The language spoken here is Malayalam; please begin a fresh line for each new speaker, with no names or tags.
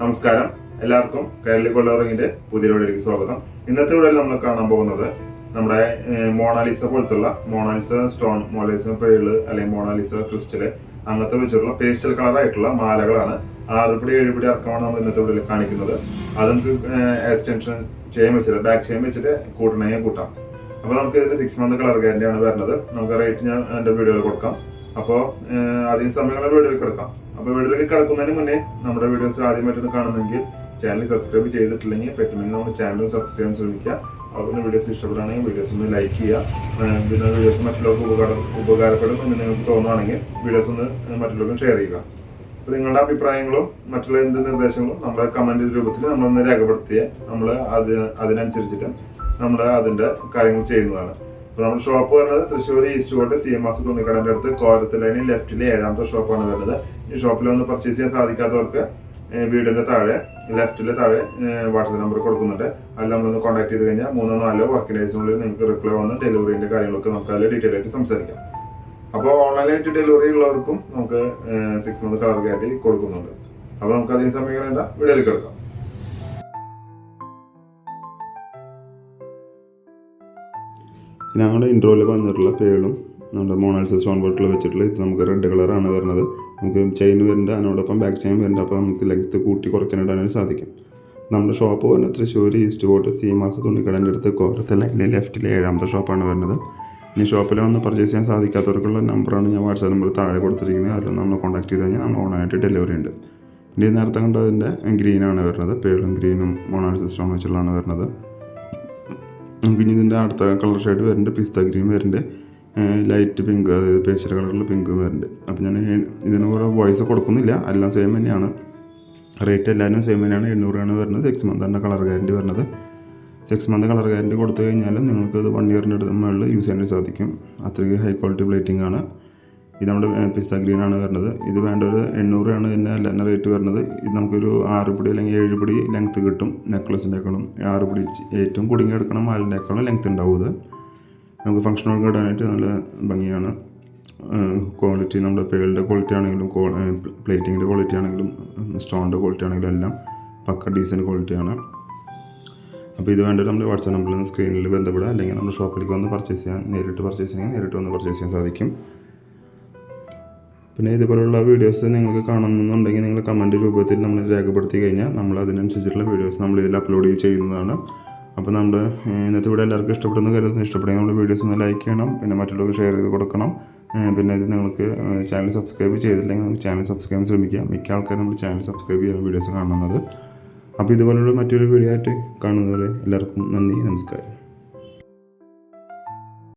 നമസ്കാരം. എല്ലാവർക്കും കേരളി കൊള്ളറിങ്ങിന്റെ പുതിയ വീഡിയോയിലേക്ക് സ്വാഗതം. ഇന്നത്തെ വീഡിയോയിൽ നമ്മൾ കാണാൻ പോകുന്നത് നമ്മുടെ മോണാലിസ പോലത്തുള്ള Mona Lisa stone Mona Lisa pearl അല്ലെങ്കിൽ മോണാലിസ ക്രിസ്റ്റൽ അങ്ങനത്തെ വെച്ചിട്ടുള്ള പേസ്റ്റൽ കളർ ആയിട്ടുള്ള മാലകളാണ് ആറുപടി ഏഴുപടി അർക്കമാണ് നമ്മൾ ഇന്നത്തെ വീഡിയോയിൽ കാണിക്കുന്നത്. അത് നമുക്ക് എക്സ്റ്റൻഷൻ ചെയ്യാൻ വെച്ചിട്ട് ബാക്ക് ചെയ്യാൻ വെച്ചിട്ട് കൂട്ടണമെങ്കിൽ കൂട്ടാം. അപ്പോൾ നമുക്ക് ഇതിന്റെ സിക്സ് മന്ത് കളർ ഗ്യാരണ്ടിയാണ് വരുന്നത്. നമുക്ക് റേറ്റ് ഞാൻ എന്റെ വീഡിയോയിൽ കൊടുക്കാം. അപ്പോൾ അധികം സമയം നമ്മൾ വീഡിയോയിൽ കിടക്കാം അപ്പോൾ വീഡിയോയിലേക്ക് കിടക്കുന്നതിന് മുന്നേ നമ്മുടെ വീഡിയോസ് ആദ്യമായിട്ടാണ് കാണുന്നെങ്കിൽ ചാനൽ സബ്സ്ക്രൈബ് ചെയ്തിട്ടില്ലെങ്കിൽ പെട്ടെന്ന് നമ്മുടെ ചാനൽ സബ്സ്ക്രൈബ് ശ്രമിക്കുക. അതുപോലെ വീഡിയോസ് ഇഷ്ടപ്പെടുകയാണെങ്കിൽ വീഡിയോസ് ഒന്ന് ലൈക്ക് ചെയ്യുക. പിന്നെ വീഡിയോസ് മറ്റുള്ളവർക്ക് ഉപകാരം ഉപകാരപ്പെടും എന്ന് നിങ്ങൾക്ക് തോന്നുകയാണെങ്കിൽ വീഡിയോസ് ഒന്ന് മറ്റുള്ളവർക്കും ഷെയർ ചെയ്യുക. അപ്പോൾ നിങ്ങളുടെ അഭിപ്രായങ്ങളും മറ്റുള്ള എന്ത് നിർദ്ദേശങ്ങളും നമ്മൾ കമന്റ് രൂപത്തിൽ നമ്മളൊന്ന് രേഖപ്പെടുത്തിയ നമ്മൾ അത് അതിനനുസരിച്ചിട്ട് നമ്മൾ അതിന്റെ കാര്യങ്ങൾ ചെയ്യുന്നതാണ്. അപ്പോൾ നമ്മുടെ ഷോപ്പ് വരുന്നത് തൃശ്ശൂർ ഈസ്റ്റ് കോട്ട് സി എം ആസ് തുണിക്കടന്റെ അടുത്ത് കോരത്തിൽ ലൈനിൽ ലെഫ്റ്റിലെ ഏഴാമത്തെ ഷോപ്പാണ് വരുന്നത്. ഈ ഷോപ്പിൽ ഒന്ന് പർച്ചേസ് ചെയ്യാൻ സാധിക്കാത്തവർക്ക് വീടിന്റെ താഴെ ലെഫ്റ്റിലെ താഴെ വാട്സപ്പ് നമ്പർ കൊടുക്കുന്നുണ്ട്. അതിൽ നമ്മളൊന്ന് കോൺടാക്ട് ചെയ്ത് കഴിഞ്ഞാൽ മൂന്നോ നാലോ വർക്കിംഗ് ഡേയ്സിനുള്ളിൽ നിങ്ങൾക്ക് റിപ്ലൈ വന്ന് ഡെലിവറിന്റെ കാര്യങ്ങളൊക്കെ നമുക്ക് അതിൽ ഡീറ്റെയിൽ ആയിട്ട് സംസാരിക്കാം. അപ്പോൾ ഓൺലൈനായിട്ട് ഡെലിവറി ഉള്ളവർക്കും നമുക്ക് സിക്സ് മന്ത് കളർ കാറ്റി കൊടുക്കുന്നുണ്ട്. അപ്പോൾ നമുക്ക് അധികം സമയം വേണ്ട വീടുകളിൽ കിടക്കാം.
ഞങ്ങളുടെ ഇൻട്രോയിൽ വന്നിട്ടുള്ള പേളും നമ്മുടെ മോണാൽസ സ്റ്റോൺ ബോട്ടിൽ വെച്ചിട്ടുള്ള ഇത് നമുക്ക് റെഡ് കളറാണ് വരുന്നത്. നമുക്ക് ചെയിൻ വരുന്നുണ്ട് അതിനോടൊപ്പം ബാക്ക് ചെയിൻ വരുന്നുണ്ട്. അപ്പോൾ നമുക്ക് ലെങ്ത്ത് കൂട്ടി കുറയ്ക്കാനായിട്ട് സാധിക്കും. നമ്മുടെ ഷോപ്പ് വരുന്നത് തൃശ്ശൂർ ഈസ്റ്റ് കോട്ട് സീമാസ് തുണിക്കടന്റെ അടുത്ത് കോരത്തെ ലൈനിൽ ലെഫ്റ്റിലെ ഏഴാമത്തെ ഷോപ്പാണ് വരുന്നത്. ഇനി ഷോപ്പിൽ വന്ന് പർച്ചേസ് ചെയ്യാൻ സാധിക്കാത്തവർക്കുള്ള നമ്പറാണ് ഞാൻ വാട്സാപ്പ് നമ്പർ താഴെ കൊടുത്തിരിക്കുന്നത്. അതിൽ നമ്മൾ കോൺടാക്ട് ചെയ്ത് കഴിഞ്ഞാൽ നമ്മൾ ഓൺലൈനായിട്ട് ഡെലിവറി ഉണ്ട്. ഇനി നേരത്തെ കണ്ടതിന്റെ ഗ്രീനാണ് വരുന്നത്. പേളും ഗ്രീനും മോണാൽ സിസ്റ്റം വെച്ചുള്ളതാണ് വരുന്നത്. പിന്നെ ഇതിന്റെ അടുത്ത കളർ ഷെയ്ഡ് വരുന്നുണ്ട് പിസ്ത ഗ്രീൻ വരുന്നുണ്ട്. ലൈറ്റ് പിങ്ക് അതായത് പേസ്റ്റൽ കളറിൽ പിങ്കും വരുന്നുണ്ട്. അപ്പോൾ ഞാൻ ഇതിന് കുറേ വോയിസ് കൊടുക്കുന്നില്ല എല്ലാം സെയിം തന്നെയാണ്. റേറ്റ് എല്ലാവരും സെയിം തന്നെയാണ് എണ്ണൂറാണ് വരുന്നത് സിക്സ് മന്താണ് കളർ ഗ്യാരണ്ടി വരുന്നത്. സിക്സ് മന്ത് കളർ ഗ്യാരണ്ടി കൊടുത്തു കഴിഞ്ഞാലും നിങ്ങൾക്ക് ഇത് വൺ ഇയറിന്റെ അടുത്ത് മുകളിൽ യൂസ് ചെയ്യാൻ സാധിക്കും. അത്രയ്ക്ക് ഹൈ ക്വാളിറ്റി പ്ലേറ്റിംഗ് ആണ്. ഇത് നമ്മുടെ പിസ്ത ഗ്രീൻ ആണ് വരുന്നത്. ഇത് വേണ്ട ഒരു എണ്ണൂറാണ് ഇതിന്റെ എല്ലാ റേറ്റ് വരുന്നത്. ഇത് നമുക്കൊരു ആറ് പിടി അല്ലെങ്കിൽ ഏഴ് പിടി ലെങ്ത്ത് കിട്ടും നെക്ലസിന്റെക്കാളും ആറ് പിടി ഏറ്റവും കുടുങ്ങി എടുക്കണം മാലിന്റെക്കാളും ലെങ്ത്ത് ഉണ്ടാവും ഇത്. നമുക്ക് ഫങ്ഷനൊക്കെ ഇടാനായിട്ട് നല്ല ഭംഗിയാണ്. ക്വാളിറ്റി നമ്മുടെ പേളിന്റെ ക്വാളിറ്റി ആണെങ്കിലും പ്ലേറ്റിങ്ങിന്റെ ക്വാളിറ്റി ആണെങ്കിലും സ്റ്റോണിന്റെ ക്വാളിറ്റി ആണെങ്കിലും എല്ലാം പക്ക ഡീസന്റ് ക്വാളിറ്റിയാണ് അപ്പോൾ ഇത് വേണ്ടത് നമ്മുടെ വാട്സാപ്പ് നമ്പറിൽ സ്ക്രീനിൽ ബന്ധപ്പെടുക. അല്ലെങ്കിൽ നമ്മുടെ ഷോപ്പിലേക്ക് വന്ന് പർച്ചേസ് ചെയ്യാൻ നേരിട്ട് പർച്ചേസ് ചെയ്യാൻ നേരിട്ട് വന്ന് പർച്ചേസ് ചെയ്യാൻ സാധിക്കും. പിന്നെ ഇതുപോലുള്ള വീഡിയോസ് നിങ്ങൾക്ക് കാണുന്നുണ്ടെങ്കിൽ നിങ്ങൾ കമന്റ് രൂപത്തിൽ നമ്മൾ രേഖപ്പെടുത്തി കഴിഞ്ഞാൽ നമ്മൾ അതിനനുസരിച്ചുള്ള വീഡിയോസ് നമ്മൾ ഇതിൽ അപ്ലോഡ് ചെയ്യുന്നതാണ്. അപ്പോൾ നമ്മുടെ ഇന്നത്തെ വീഡിയോ എല്ലാവർക്കും ഇഷ്ടപ്പെടുന്ന കരുതുന്നു. ഇഷ്ടപ്പെടുക നമ്മുടെ വീഡിയോസ് ഒന്ന് ലൈക്ക് ചെയ്യണം. പിന്നെ മറ്റുള്ളവർക്ക് ഷെയർ ചെയ്ത് കൊടുക്കണം. പിന്നെ ഇത് നിങ്ങൾക്ക് ചാനൽ സബ്സ്ക്രൈബ് ചെയ്തില്ലെങ്കിൽ നമുക്ക് ചാനൽ സബ്സ്ക്രൈബ് ശ്രമിക്കാം. ശ്രമിക്കുക മിക്ക ആൾക്കാരും നമ്മൾ ചാനൽ സബ്സ്ക്രൈബ് ചെയ്യുന്ന വീഡിയോസ് കാണുന്നത്. അപ്പോൾ ഇതുപോലുള്ള മറ്റൊരു വീഡിയോ ആയിട്ട് കാണുന്നവരെ എല്ലാവർക്കും നന്ദി. നമസ്കാരം.